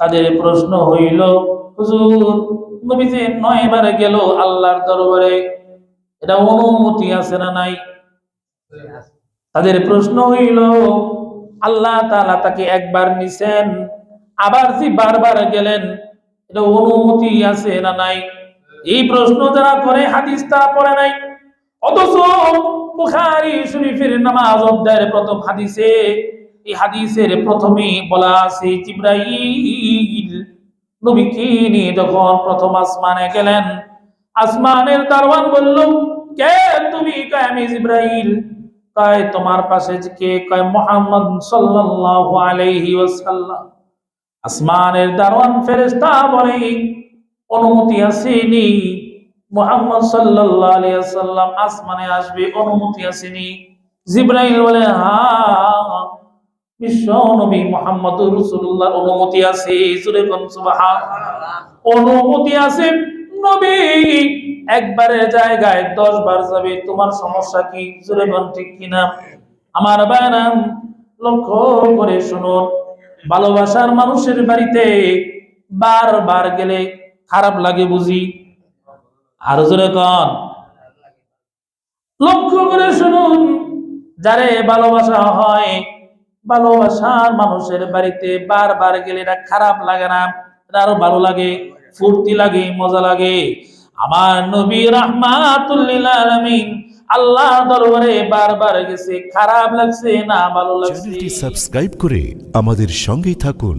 তাদের প্রশ্ন হইল, হুজুর, নবীজি নয়বার গেল আল্লাহর দরবারে। এটা অনুমতি আছে না নাই? তাদের প্রশ্ন হইল, আল্লাহ তাআলা তাকে একবার নিছেন, আবার যে বারবার গেলেন, এটা অনুমতি আছে না নাই? এই প্রশ্ন যারা করে, হাদিস তারা পড়ে নাই। অথচ বুখারী শরীফের নামাজ অধ্যায়ের প্রথম হাদিসে এই হাদিসের প্রথমেই বলা আছে, জিব্রাইল নবীকে নিয়ে যখন প্রথম আসমানে গেলেন, আসমানের দারওয়ান বলল, কে তুমি? কয়, আমি জিব্রাইল। কয়, তোমার পাশে কে? কয়, মোহাম্মদ সাল্লাল্লাহু আলাইহি ওয়াসাল্লাম। আসমানের দারওয়ান ফেরেশতা বলে, অনুমতি আসেনি। মোহাম্মদ সাল্লাল্লাহু আলাইহি ওয়াসাল্লাম আসমানে আসবে, অনুমতি আসেনি। জিব্রাইল বলে হ্যাঁ বিশ্ব নবী মোহাম্মদ রাসূলুল্লাহর অনুমতি আছে অনুমতি আছে, নবী জায়গায় দশ বার যাবে, তোমার সমস্যা কি? ঠিক কিনা? আমার বানাম লক্ষ্য করে শুনুন। ভালোবাসার মানুষের বাড়িতে বারবার গেলে খারাপ লাগে বুঝি? আরও জোরে কন। লক্ষ্য করে শুনুন, যারে ভালোবাসা হয় ভালোবাসার মানুষের বাড়িতে বারবার গেলে এটা খারাপ লাগে না। আরও ভালো লাগে, ফুর্তি লাগে, মজা লাগে। আমার নবী রহমাতুল্লিল আলামিন আল্লাহ দরবারে বারবার গেছে, খারাপ লাগছে না, ভালো লাগছে। সাবস্ক্রাইব করে আমাদের সঙ্গেই থাকুন।